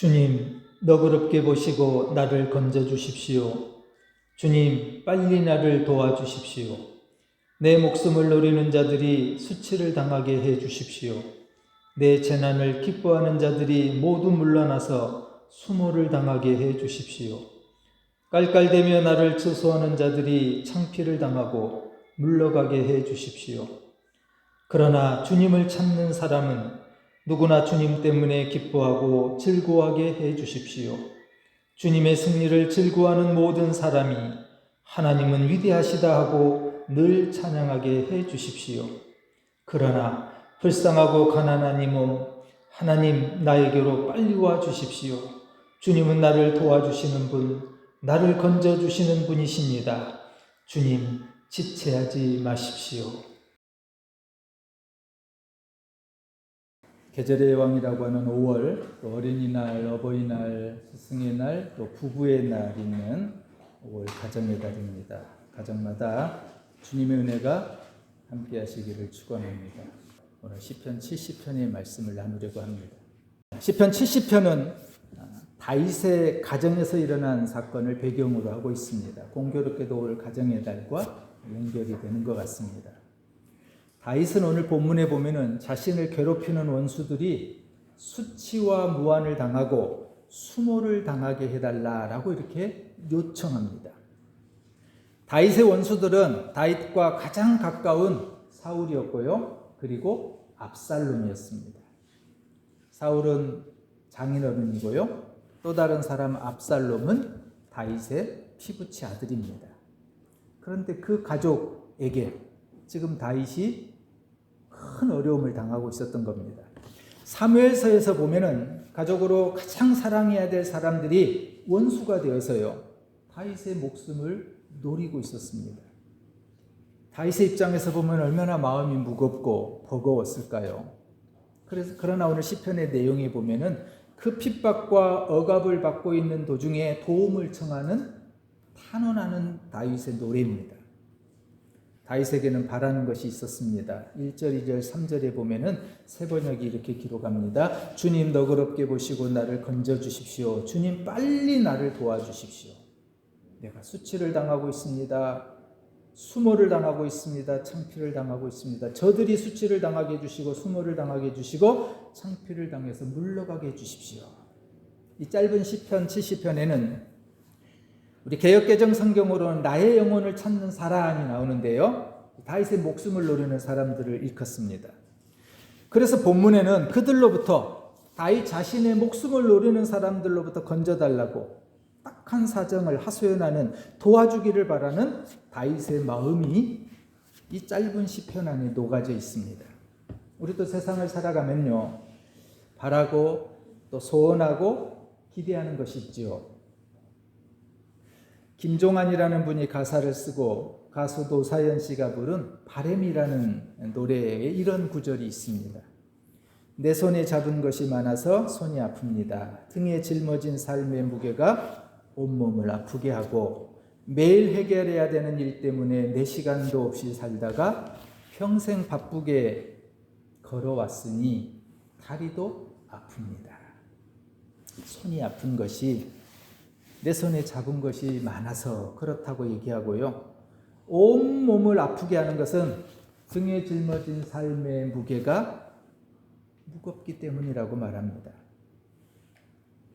주님, 너그럽게 보시고 나를 건져 주십시오. 주님, 빨리 나를 도와주십시오. 내 목숨을 노리는 자들이 수치를 당하게 해 주십시오. 내 재난을 기뻐하는 자들이 모두 물러나서 수모를 당하게 해 주십시오. 깔깔대며 나를 추소하는 자들이 창피를 당하고 물러가게 해 주십시오. 그러나 주님을 찾는 사람은 누구나 주님 때문에 기뻐하고 즐거워하게 해 주십시오. 주님의 승리를 즐거워하는 모든 사람이 하나님은 위대하시다 하고 늘 찬양하게 해 주십시오. 그러나 불쌍하고 가난한 이 몸, 하나님 나에게로 빨리 와 주십시오. 주님은 나를 도와주시는 분, 나를 건져 주시는 분이십니다. 주님, 지체하지 마십시오. 계절의 왕이라고 하는 5월, 또 어린이날, 어버이날, 스승의 날, 또 부부의 날 있는 5월 가정의 달입니다. 가정마다 주님의 은혜가 함께 하시기를 축원합니다. 오늘 시편 70편의 말씀을 나누려고 합니다. 시편 70편은 다윗의 가정에서 일어난 사건을 배경으로 하고 있습니다. 공교롭게도 올 가정의 달과 연결이 되는 것 같습니다. 다윗은 오늘 본문에 보면은 자신을 괴롭히는 원수들이 수치와 무한을 당하고 수모를 당하게 해달라라고 이렇게 요청합니다. 다윗의 원수들은 다윗과 가장 가까운 사울이었고요. 그리고 압살롬이었습니다. 사울은 장인어른이고요. 또 다른 사람 압살롬은 다윗의 피부치 아들입니다. 그런데 그 가족에게 지금 다윗이 큰 어려움을 당하고 있었던 겁니다. 사무엘서에서 보면은 가족으로 가장 사랑해야 될 사람들이 원수가 되어서요. 다윗의 목숨을 노리고 있었습니다. 다윗의 입장에서 보면 얼마나 마음이 무겁고 버거웠을까요? 그래서 그러나 오늘 시편의 내용에 보면은 그 핍박과 억압을 받고 있는 도중에 도움을 청하는 탄원하는 다윗의 노래입니다. 다윗에게는 바라는 것이 있었습니다. 1절, 2절, 3절에 보면은 세 번역이 이렇게 기록합니다. 주님 너그럽게 보시고 나를 건져 주십시오. 주님 빨리 나를 도와주십시오. 내가 수치를 당하고 있습니다. 수모를 당하고 있습니다. 창피를 당하고 있습니다. 저들이 수치를 당하게 해주시고 수모를 당하게 해주시고 창피를 당해서 물러가게 해주십시오. 이 짧은 시편 70편에는 우리 개혁개정 성경으로는 나의 영혼을 찾는 사람이 나오는데요. 다윗의 목숨을 노리는 사람들을 일컫습니다. 그래서 본문에는 그들로부터 다윗 자신의 목숨을 노리는 사람들로부터 건져달라고 딱한 사정을 하소연하는 도와주기를 바라는 다윗의 마음이 이 짧은 시편 안에 녹아져 있습니다. 우리도 세상을 살아가면요. 바라고 또 소원하고 기대하는 것이 있지요. 김종환이라는 분이 가사를 쓰고 가수 노사연 씨가 부른 바램이라는 노래에 이런 구절이 있습니다. 내 손에 잡은 것이 많아서 손이 아픕니다. 등에 짊어진 삶의 무게가 온몸을 아프게 하고 매일 해결해야 되는 일 때문에 내 시간도 없이 살다가 평생 바쁘게 걸어왔으니 다리도 아픕니다. 손이 아픈 것이 내 손에 잡은 것이 많아서 그렇다고 얘기하고요. 온 몸을 아프게 하는 것은 등에 짊어진 삶의 무게가 무겁기 때문이라고 말합니다.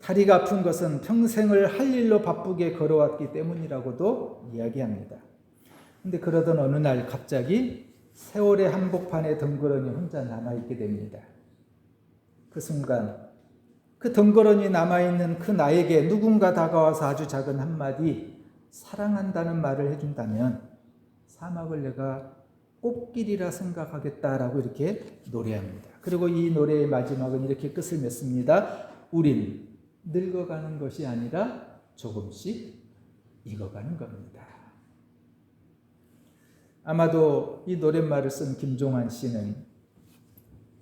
다리가 아픈 것은 평생을 할 일로 바쁘게 걸어왔기 때문이라고도 이야기합니다. 근데 그러던 어느 날 갑자기 세월의 한복판에 덩그러니 혼자 남아있게 됩니다. 그 순간 그 덩그러니 남아있는 그 나에게 누군가 다가와서 아주 작은 한마디 사랑한다는 말을 해준다면 사막을 내가 꽃길이라 생각하겠다라고 이렇게 노래합니다. 그리고 이 노래의 마지막은 이렇게 끝을 맺습니다. 우린 늙어가는 것이 아니라 조금씩 익어가는 겁니다. 아마도 이 노랫말을 쓴 김종환 씨는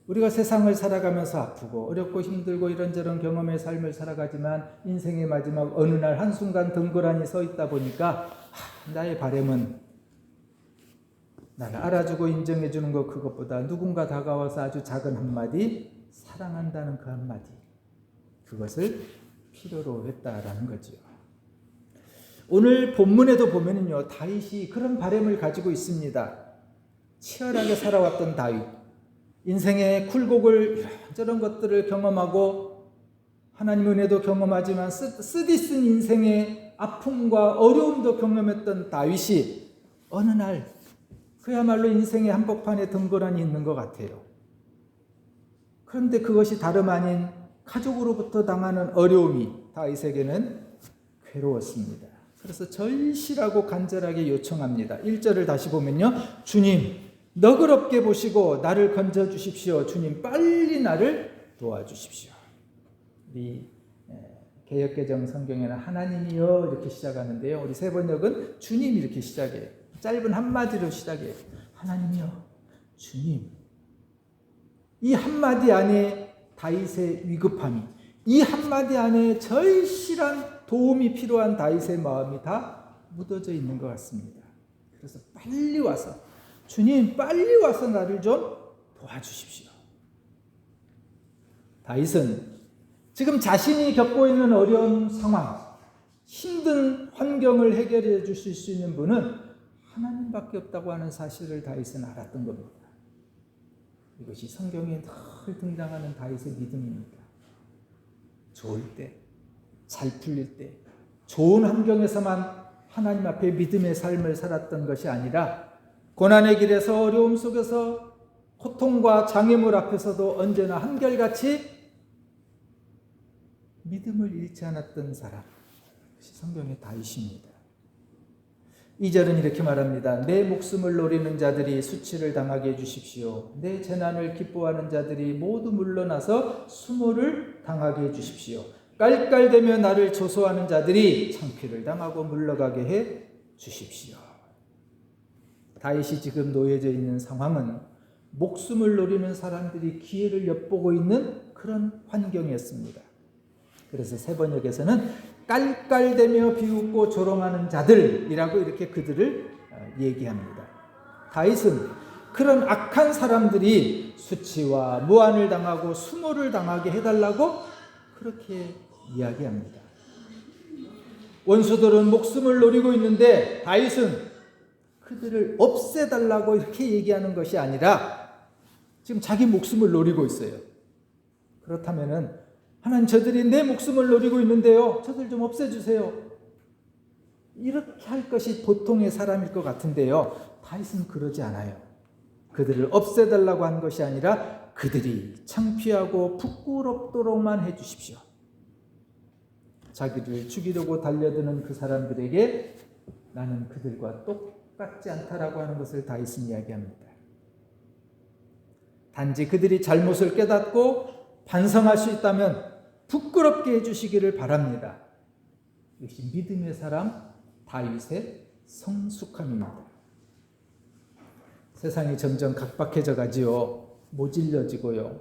우리가 세상을 살아가면서 아프고 어렵고 힘들고 이런저런 경험의 삶을 살아가지만 인생의 마지막 어느 날 한순간 덩그러니 서 있다 보니까 하, 나의 바램은 나를 알아주고 인정해 주는 것 그것보다 누군가 다가와서 아주 작은 한마디 사랑한다는 그 한마디 그것을 필요로 했다라는 거죠. 오늘 본문에도 보면은요 다윗이 그런 바램을 가지고 있습니다. 치열하게 살아왔던 다윗, 인생의 굴곡을 이런저런 것들을 경험하고 하나님 은혜도 경험하지만 쓰, 디쓴 인생의 아픔과 어려움도 경험했던 다윗이 어느 날 그야말로 인생의 한복판에 등고란이 있는 것 같아요. 그런데 그것이 다름 아닌 가족으로부터 당하는 어려움이 다윗에게는 괴로웠습니다. 그래서 절실하고 간절하게 요청합니다. 1절을 다시 보면요. 주님, 너그럽게 보시고 나를 건져 주십시오. 주님, 빨리 나를 도와주십시오. 우리 개혁개정 성경에는 하나님이여 이렇게 시작하는데요. 우리 세 번역은 주님 이렇게 시작해요. 짧은 한마디로 시작해요. 하나님이여, 주님. 이 한마디 안에 다윗의 위급함이, 이 한마디 안에 절실한 도움이 필요한 다윗의 마음이 다 묻어져 있는 것 같습니다. 그래서 빨리 와서, 주님, 빨리 와서 나를 좀 도와주십시오. 다윗은 지금 자신이 겪고 있는 어려운 상황, 힘든 환경을 해결해 주실 수 있는 분은 하나님밖에 없다고 하는 사실을 다윗은 알았던 겁니다. 이것이 성경에 늘 등장하는 다윗의 믿음입니다. 좋을 때, 잘 풀릴 때, 좋은 환경에서만 하나님 앞에 믿음의 삶을 살았던 것이 아니라 고난의 길에서 어려움 속에서 고통과 장애물 앞에서도 언제나 한결같이 믿음을 잃지 않았던 사람. 성경의 다윗입니다. 2절은 이렇게 말합니다. 내 목숨을 노리는 자들이 수치를 당하게 해주십시오. 내 재난을 기뻐하는 자들이 모두 물러나서 수모를 당하게 해주십시오. 깔깔대며 나를 조소하는 자들이 창피를 당하고 물러가게 해 주십시오. 다윗이 지금 놓여져 있는 상황은 목숨을 노리는 사람들이 기회를 엿보고 있는 그런 환경이었습니다. 그래서 세 번역에서는 깔깔대며 비웃고 조롱하는 자들이라고 이렇게 그들을 어, 얘기합니다. 다윗은 그런 악한 사람들이 수치와 무한을 당하고 수모를 당하게 해달라고 그렇게 이야기합니다. 원수들은 목숨을 노리고 있는데 다윗은 그들을 없애달라고 이렇게 얘기하는 것이 아니라 지금 자기 목숨을 노리고 있어요. 그렇다면은 하나님 저들이 내 목숨을 노리고 있는데요. 저들 좀 없애주세요. 이렇게 할 것이 보통의 사람일 것 같은데요. 다윗은 그러지 않아요. 그들을 없애달라고 한 것이 아니라 그들이 창피하고 부끄럽도록만 해주십시오. 자기를 죽이려고 달려드는 그 사람들에게 나는 그들과 똑 같지 않다라고 하는 것을 다윗은 이야기합니다. 단지 그들이 잘못을 깨닫고 반성할 수 있다면 부끄럽게 해주시기를 바랍니다. 역시 믿음의 사람 다윗의 성숙함입니다. 세상이 점점 각박해져 가지요. 모질려지고요.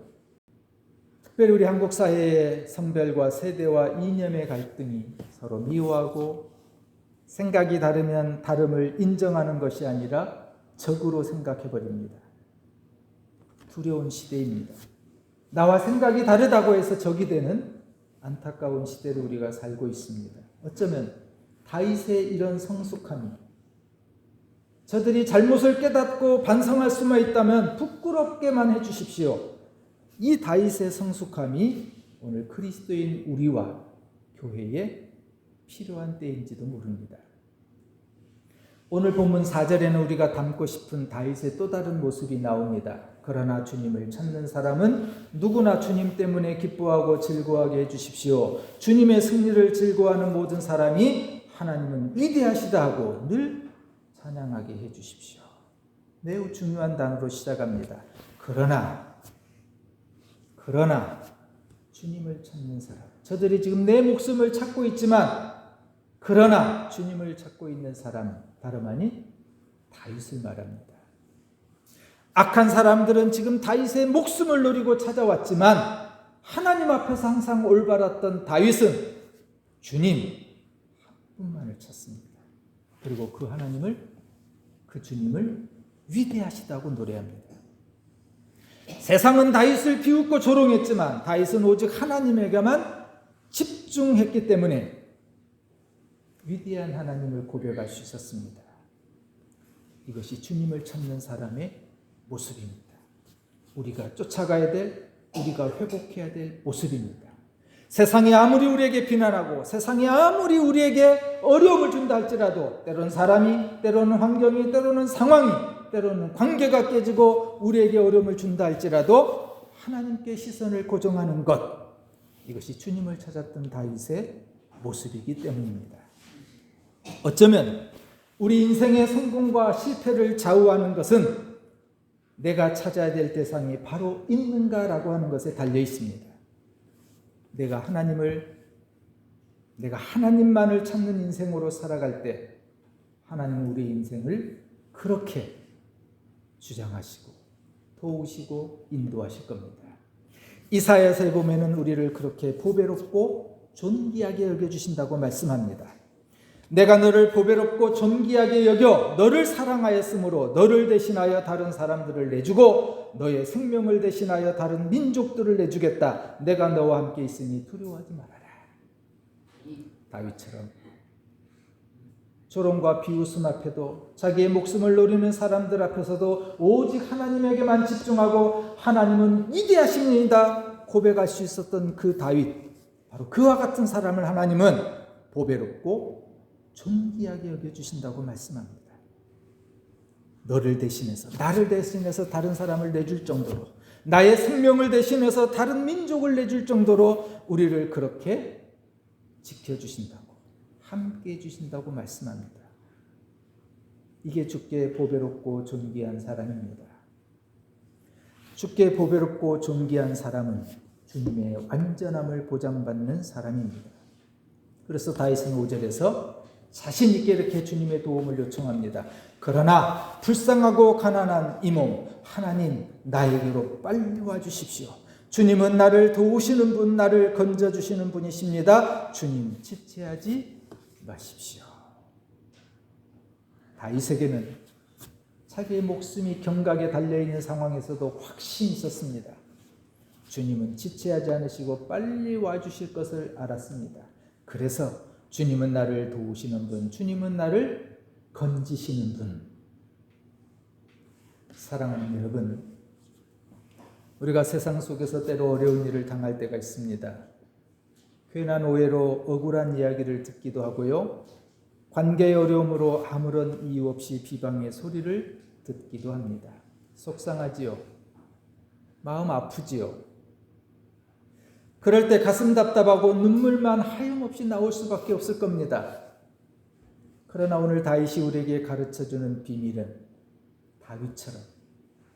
특별히 우리 한국 사회의 성별과 세대와 이념의 갈등이 서로 미워하고 생각이 다르면 다름을 인정하는 것이 아니라 적으로 생각해 버립니다. 두려운 시대입니다. 나와 생각이 다르다고 해서 적이 되는 안타까운 시대를 우리가 살고 있습니다. 어쩌면 다윗의 이런 성숙함이 저들이 잘못을 깨닫고 반성할 수만 있다면 부끄럽게만 해 주십시오. 이 다윗의 성숙함이 오늘 그리스도인 우리와 교회에 필요한 때인지도 모릅니다. 오늘 본문 4절에는 우리가 담고 싶은 다윗의 또 다른 모습이 나옵니다. 그러나 주님을 찾는 사람은 누구나 주님 때문에 기뻐하고 즐거워하게 해주십시오. 주님의 승리를 즐거워하는 모든 사람이 하나님은 위대하시다 하고 늘 찬양하게 해주십시오. 매우 중요한 단어로 시작합니다. 그러나, 그러나 주님을 찾는 사람. 저들이 지금 내 목숨을 찾고 있지만, 그러나 주님을 찾고 있는 사람, 다름 아닌 다윗을 말합니다. 악한 사람들은 지금 다윗의 목숨을 노리고 찾아왔지만 하나님 앞에서 항상 올바랐던 다윗은 주님 한 분만을 찾습니다. 그리고 그 하나님을 그 주님을 위대하시다고 노래합니다. 세상은 다윗을 비웃고 조롱했지만 다윗은 오직 하나님에게만 집중했기 때문에 위대한 하나님을 고백할 수 있었습니다. 이것이 주님을 찾는 사람의 모습입니다. 우리가 쫓아가야 될, 우리가 회복해야 될 모습입니다. 세상이 아무리 우리에게 비난하고 세상이 아무리 우리에게 어려움을 준다 할지라도 때로는 사람이, 때로는 환경이, 때로는 상황이, 때로는 관계가 깨지고 우리에게 어려움을 준다 할지라도 하나님께 시선을 고정하는 것 이것이 주님을 찾았던 다윗의 모습이기 때문입니다. 어쩌면 우리 인생의 성공과 실패를 좌우하는 것은 내가 찾아야 될 대상이 바로 있는가라고 하는 것에 달려 있습니다. 내가 하나님을 내가 하나님만을 찾는 인생으로 살아갈 때 하나님은 우리 인생을 그렇게 주장하시고 도우시고 인도하실 겁니다. 이사야서에 보면은 우리를 그렇게 보배롭고 존귀하게 여겨 주신다고 말씀합니다. 내가 너를 보배롭고 존귀하게 여겨 너를 사랑하였으므로 너를 대신하여 다른 사람들을 내주고 너의 생명을 대신하여 다른 민족들을 내주겠다. 내가 너와 함께 있으니 두려워하지 말아라. 다윗처럼 조롱과 비웃음 앞에도 자기의 목숨을 노리는 사람들 앞에서도 오직 하나님에게만 집중하고 하나님은 위대하십니다. 고백할 수 있었던 그 다윗 바로 그와 같은 사람을 하나님은 보배롭고 존귀하게 여겨주신다고 말씀합니다. 너를 대신해서, 나를 대신해서 다른 사람을 내줄 정도로, 나의 생명을 대신해서 다른 민족을 내줄 정도로 우리를 그렇게 지켜주신다고, 함께 해주신다고 말씀합니다. 이게 주께 보배롭고 존귀한 사람입니다. 주께 보배롭고 존귀한 사람은 주님의 완전함을 보장받는 사람입니다. 그래서 다윗은 5절에서 자신 있게 이렇게 주님의 도움을 요청합니다. 그러나 불쌍하고 가난한 이 몸 하나님 나에게로 빨리 와 주십시오. 주님은 나를 도우시는 분, 나를 건져 주시는 분이십니다. 주님 지체하지 마십시오. 다윗에게는 자기의 목숨이 경각에 달려 있는 상황에서도 확신이 있었습니다. 주님은 지체하지 않으시고 빨리 와 주실 것을 알았습니다. 그래서 주님은 나를 도우시는 분, 주님은 나를 건지시는 분. 사랑하는 여러분, 우리가 세상 속에서 때로 어려운 일을 당할 때가 있습니다. 괜한 오해로 억울한 이야기를 듣기도 하고요. 관계의 어려움으로 아무런 이유 없이 비방의 소리를 듣기도 합니다. 속상하지요. 마음 아프지요. 그럴 때 가슴 답답하고 눈물만 하염없이 나올 수밖에 없을 겁니다. 그러나 오늘 다윗이 우리에게 가르쳐 주는 비밀은 다윗처럼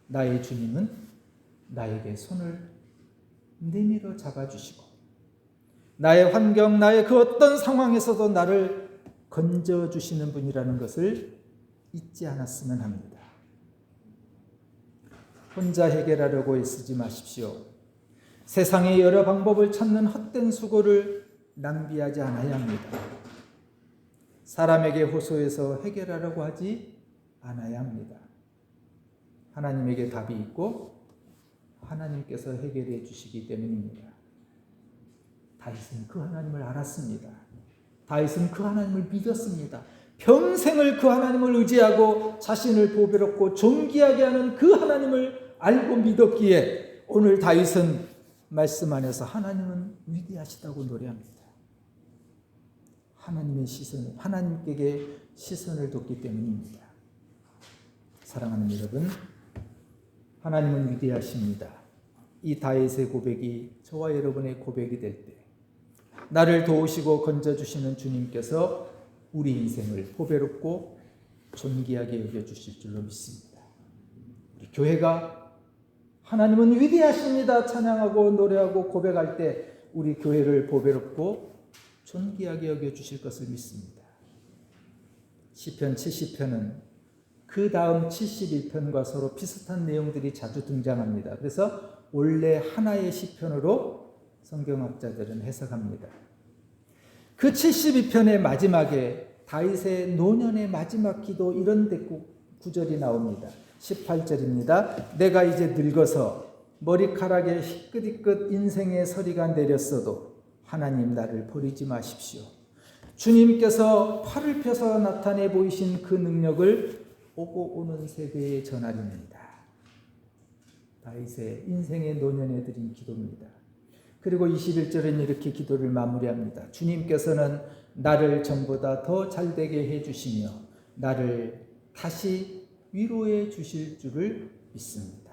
나의 주님은 나에게 손을 내밀어 잡아 주시고 나의 환경, 나의 그 어떤 상황에서도 나를 건져 주시는 분이라는 것을 잊지 않았으면 합니다. 혼자 해결하려고 애쓰지 마십시오. 세상의 여러 방법을 찾는 헛된 수고를 낭비하지 않아야 합니다. 사람에게 호소해서 해결하려고 하지 않아야 합니다. 하나님에게 답이 있고 하나님께서 해결해 주시기 때문입니다. 다윗은 그 하나님을 알았습니다. 다윗은 그 하나님을 믿었습니다. 평생을 그 하나님을 의지하고 자신을 보배롭고 존귀하게 하는 그 하나님을 알고 믿었기에 오늘 다윗은 말씀 안에서 하나님은 위대하시다고 노래합니다. 하나님의 시선, 하나님께 시선을 뒀기 때문입니다. 사랑하는 여러분, 하나님은 위대하십니다. 이 다윗의 고백이 저와 여러분의 고백이 될 때, 나를 도우시고 건져주시는 주님께서 우리 인생을 보배롭고 존귀하게 여겨주실 줄로 믿습니다. 우리 교회가 하나님은 위대하십니다. 찬양하고 노래하고 고백할 때 우리 교회를 보배롭고 존귀하게 여겨 주실 것을 믿습니다. 시편 70편은 그 다음 71편과 서로 비슷한 내용들이 자주 등장합니다. 그래서 원래 하나의 시편으로 성경학자들은 해석합니다. 그 72편의 마지막에 다윗의 노년의 마지막 기도 이런 구절이 나옵니다. 18절입니다. 내가 이제 늙어서 머리카락에 희끗희끗 인생의 서리가 내렸어도 하나님 나를 버리지 마십시오. 주님께서 팔을 펴서 나타내 보이신 그 능력을 오고 오는 세대에 전하립니다. 다윗의 인생의 노년에 드린 기도입니다. 그리고 21절은 이렇게 기도를 마무리합니다. 주님께서는 나를 전보다 더 잘되게 해주시며 나를 다시 위로해 주실 줄을 믿습니다.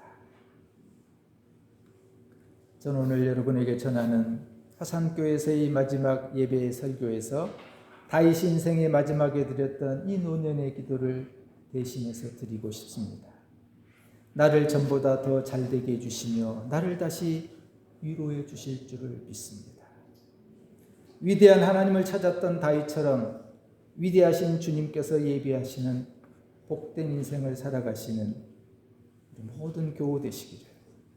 저는 오늘 여러분에게 전하는 화산교회에서의 마지막 예배 설교에서 다윗 인생의 마지막에 드렸던 이 노년의 기도를 대신해서 드리고 싶습니다. 나를 전보다 더 잘되게 해주시며 나를 다시 위로해 주실 줄을 믿습니다. 위대한 하나님을 찾았던 다윗처럼 위대하신 주님께서 예비하시는 복된 인생을 살아가시는 모든 교우 되시기를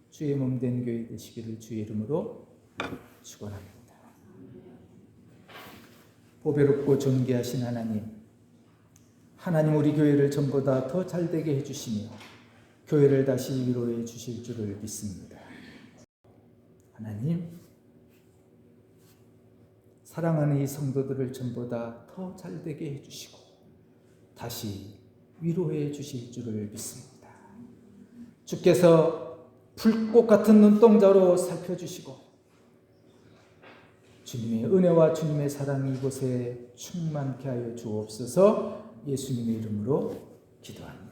주의 몸 된 교회 되시기를 주의 이름으로 축원합니다. 보배롭고 존귀하신 하나님, 하나님 우리 교회를 전보다 더 잘되게 해주시며 교회를 다시 위로해 주실 줄을 믿습니다. 하나님, 사랑하는 이 성도들을 전보다 더 잘되게 해주시고 다시 위로해 주실 줄을 믿습니다. 주께서 불꽃 같은 눈동자로 살펴주시고 주님의 은혜와 주님의 사랑이 이곳에 충만케 하여 주옵소서 예수님의 이름으로 기도합니다.